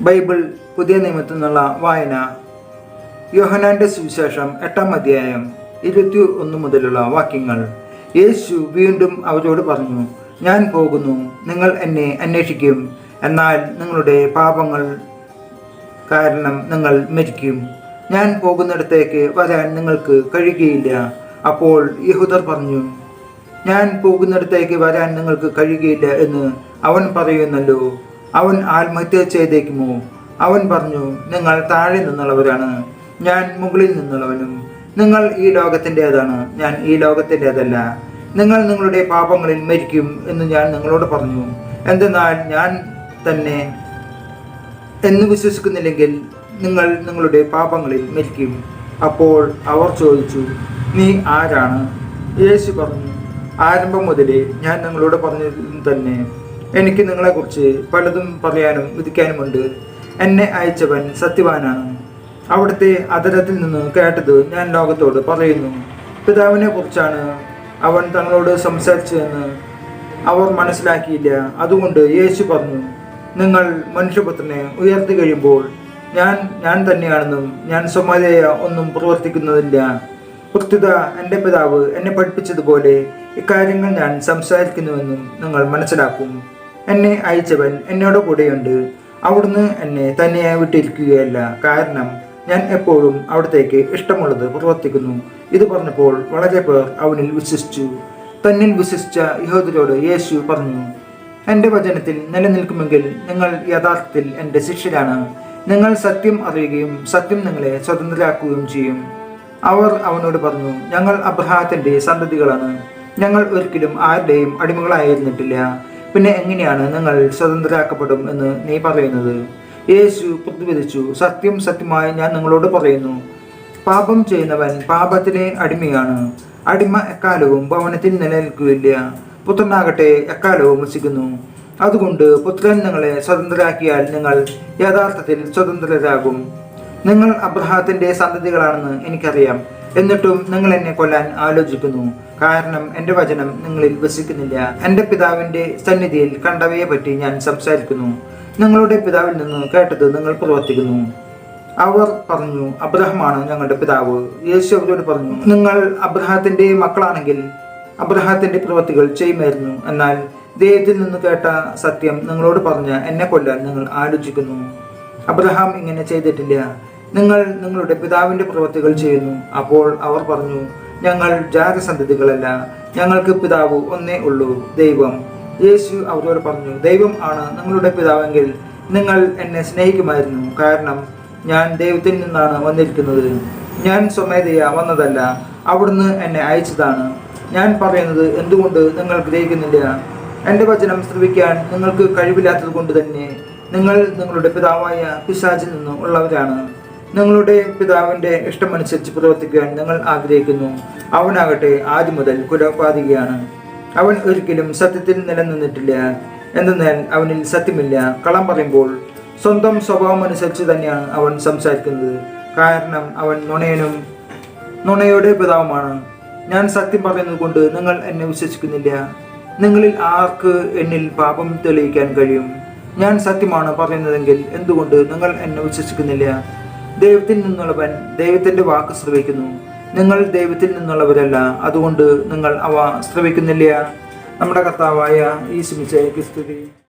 Bible പുതിയ നിയമത്തിൽ നിന്നുള്ള വായന. യോഹനാന്റെ സുവിശേഷം എട്ടാം അധ്യായം ഇരുപത്തി ഒന്ന് മുതലുള്ള വാക്യങ്ങൾ. യേശു വീണ്ടും അവരോട് പറഞ്ഞു ഞാൻ പോകുന്നു നിങ്ങൾ എന്നെ അന്വേഷിക്കും. എന്നാൽ നിങ്ങളുടെ പാപങ്ങൾ കാരണം നിങ്ങൾ മരിക്കും. ഞാൻ പോകുന്നിടത്തേക്ക് വരാൻ നിങ്ങൾക്ക് കഴിയുകയില്ല. അപ്പോൾ യഹൂദർ പറഞ്ഞു ഞാൻ പോകുന്നിടത്തേക്ക് വരാൻ നിങ്ങൾക്ക് കഴിയുകയില്ല എന്ന് അവൻ പറയുന്നല്ലോ. അവൻ ആത്മഹത്യ ചെയ്തേക്കുമോ? അവൻ പറഞ്ഞു നിങ്ങൾ താഴെ നിന്നുള്ളവരാണ്. ഞാൻ മുകളിൽ നിന്നുള്ളവനും. നിങ്ങൾ ഈ ലോകത്തിന്റെതാണ്. ഞാൻ ഈ ലോകത്തിന്റെതല്ല. നിങ്ങൾ നിങ്ങളുടെ പാപങ്ങളിൽ മരിക്കും എന്ന് ഞാൻ നിങ്ങളോട് പറഞ്ഞു. എന്തെന്നാൽ ഞാൻ തന്നെ എന്ന് വിശ്വസിക്കുന്നില്ലെങ്കിൽ നിങ്ങൾ നിങ്ങളുടെ പാപങ്ങളിൽ മരിക്കും. അപ്പോൾ അവർ ചോദിച്ചു നീ ആരാണ്? യേശു പറഞ്ഞു ആരംഭം മുതലേ ഞാൻ നിങ്ങളോട് പറഞ്ഞതിൽ തന്നെ എനിക്ക് നിങ്ങളെക്കുറിച്ച് പലതും പറയാനും വിധിക്കാനുമുണ്ട്. എന്നെ അയച്ചവൻ സത്യവാനാണ്. അവിടുത്തെ അതരത്തിൽ നിന്ന് കേട്ടത് ഞാൻ ലോകത്തോട് പറയുന്നു. പിതാവിനെ കുറിച്ചാണ് അവൻ തങ്ങളോട് സംസാരിച്ചതെന്ന് അവർ മനസ്സിലാക്കിയില്ല. അതുകൊണ്ട് യേശു പറഞ്ഞു നിങ്ങൾ മനുഷ്യപുത്രനെ ഉയർത്തി കഴിയുമ്പോൾ ഞാൻ ഞാൻ തന്നെയാണെന്നും ഞാൻ സ്വമതയ ഒന്നും പ്രവർത്തിക്കുന്നതില്ല. കൃത്യത എന്റെ പിതാവ് എന്നെ പഠിപ്പിച്ചതുപോലെ ഇക്കാര്യങ്ങൾ ഞാൻ സംസാരിക്കുന്നുവെന്നും നിങ്ങൾ മനസ്സിലാക്കും. എന്നെ അയച്ചവൻ എന്നോട് കൂടെയുണ്ട്. അവിടുന്ന് എന്നെ തന്നെയായി വിട്ടിരിക്കുകയല്ല. കാരണം ഞാൻ എപ്പോഴും അവിടത്തേക്ക് ഇഷ്ടമുള്ളത് പ്രവർത്തിക്കുന്നു. ഇത് പറഞ്ഞപ്പോൾ വളരെ പേർ അവനിൽ വിശ്വസിച്ചു. തന്നിൽ വിശ്വസിച്ച യഹോദരോട് യേശു പറഞ്ഞു എന്റെ വചനത്തിൽ നിലനിൽക്കുമെങ്കിൽ നിങ്ങൾ യഥാർത്ഥത്തിൽ എന്റെ ശിഷ്യരാണ്. നിങ്ങൾ സത്യം അറിയുകയും സത്യം നിങ്ങളെ സ്വതന്ത്രരാക്കുകയും ചെയ്യും. അവർ അവനോട് പറഞ്ഞു ഞങ്ങൾ അബ്രഹാത്തിന്റെ സന്തതികളാണ്. ഞങ്ങൾ ഒരിക്കലും ആരുടെയും അടിമകളായിരുന്നിട്ടില്ല. പിന്നെ എങ്ങനെയാണ് നിങ്ങൾ സ്വതന്ത്രരാക്കപ്പെടും എന്ന് നീ പറയുന്നത്? യേശു പ്രതിവിധിച്ചു സത്യം സത്യമായി ഞാൻ നിങ്ങളോട് പറയുന്നു. പാപം ചെയ്യുന്നവൻ പാപത്തിലെ അടിമയാണ്. അടിമ എക്കാലവും ഭവനത്തിൽ നിലനിൽക്കുകയില്ല പുത്രനാകട്ടെ എക്കാലവും വസിക്കുന്നു. അതുകൊണ്ട് പുത്രൻ നിങ്ങളെ സ്വതന്ത്രരാക്കിയാൽ നിങ്ങൾ യഥാർത്ഥത്തിൽ സ്വതന്ത്രരാകും. നിങ്ങൾ അബ്രഹാത്തിന്റെ സന്തതികളാണെന്ന് എനിക്കറിയാം. എന്നിട്ടും നിങ്ങൾ എന്നെ കൊല്ലാൻ ആലോചിക്കുന്നു. കാരണം എന്റെ വചനം നിങ്ങളിൽ വസിക്കുന്നില്ല എന്റെ പിതാവിന്റെ സന്നിധിയിൽ കണ്ടവയെ പറ്റി ഞാൻ സംസാരിക്കുന്നു. നിങ്ങളുടെ പിതാവിൽ നിന്ന് കേട്ടത് നിങ്ങൾ പ്രവർത്തിക്കുന്നു. അവർ പറഞ്ഞു അബ്രഹമാണ് ഞങ്ങളുടെ പിതാവ്. യേശു അവരോട് പറഞ്ഞു നിങ്ങൾ അബ്രഹത്തിന്റെ മക്കളാണെങ്കിൽ അബ്രഹത്തിന്റെ പ്രവൃത്തികൾ ചെയ്യുമായിരുന്നു. എന്നാൽ ദൈവത്തിൽ നിന്ന് കേട്ട സത്യം നിങ്ങളോട് പറഞ്ഞ എന്നെ കൊല്ലാൻ നിങ്ങൾ ആലോചിക്കുന്നു. അബ്രഹാം ഇങ്ങനെ ചെയ്തിട്ടില്ല. നിങ്ങൾ നിങ്ങളുടെ പിതാവിന്റെ പ്രവൃത്തികൾ ചെയ്യുന്നു. അപ്പോൾ അവർ പറഞ്ഞു ഞങ്ങൾ ജാതസന്തതികളല്ല. ഞങ്ങൾക്ക് പിതാവ് ഒന്നേ ഉള്ളൂ ദൈവം. യേശു അവരോട് പറഞ്ഞു ദൈവം ആണ് നിങ്ങളുടെ പിതാവെങ്കിൽ നിങ്ങൾ എന്നെ സ്നേഹിക്കുമായിരുന്നു. കാരണം ഞാൻ ദൈവത്തിൽ നിന്നാണ് വന്നിരിക്കുന്നത്. ഞാൻ സ്വമേധയ വന്നതല്ല അവിടുന്ന് എന്നെ അയച്ചതാണ്. ഞാൻ പറയുന്നത് എന്തുകൊണ്ട് നിങ്ങൾ ഗ്രഹിക്കുന്നില്ല? എന്റെ വചനം ശ്രവിക്കാൻ നിങ്ങൾക്ക് കഴിവില്ലാത്തത് കൊണ്ട് തന്നെ നിങ്ങൾ നിങ്ങളുടെ പിതാവായ പിശാചിൽ നിന്ന് ഉള്ളവരാണ്. നിങ്ങളുടെ പിതാവിന്റെ ഇഷ്ടമനുസരിച്ച് പ്രവർത്തിക്കാൻ നിങ്ങൾ ആഗ്രഹിക്കുന്നു. അവനാകട്ടെ ആദ്യം മുതൽ കുലപാതികയാണ്. അവൻ ഒരിക്കലും സത്യത്തിൽ നിലനിന്നിട്ടില്ല. എന്തെന്നാൽ അവനിൽ സത്യമില്ല. കളം പറയുമ്പോൾ സ്വന്തം സ്വഭാവം അനുസരിച്ച് തന്നെയാണ് അവൻ സംസാരിക്കുന്നത്. കാരണം അവൻ നുണയനും നുണയുടെ പിതാവുമാണ്. ഞാൻ സത്യം പറയുന്നത് കൊണ്ട് നിങ്ങൾ എന്നെ വിശ്വസിക്കുന്നില്ല. നിങ്ങളിൽ ആർക്ക് എന്നിൽ പാപം തെളിയിക്കാൻ കഴിയും? ഞാൻ സത്യമാണ് പറയുന്നതെങ്കിൽ എന്തുകൊണ്ട് നിങ്ങൾ എന്നെ വിശ്വസിക്കുന്നില്ല? ദൈവത്തിൽ നിന്നുള്ളവൻ ദൈവത്തിന്റെ വാക്ക് ശ്രവിക്കുന്നു. നിങ്ങൾ ദൈവത്തിൽ നിന്നുള്ളവരല്ല അതുകൊണ്ട് നിങ്ങൾ അവ ശ്രവിക്കുന്നില്ല. നമ്മുടെ കർത്താവായ ഈ സുമിച്ചയ്ക്ക് സ്തുതി.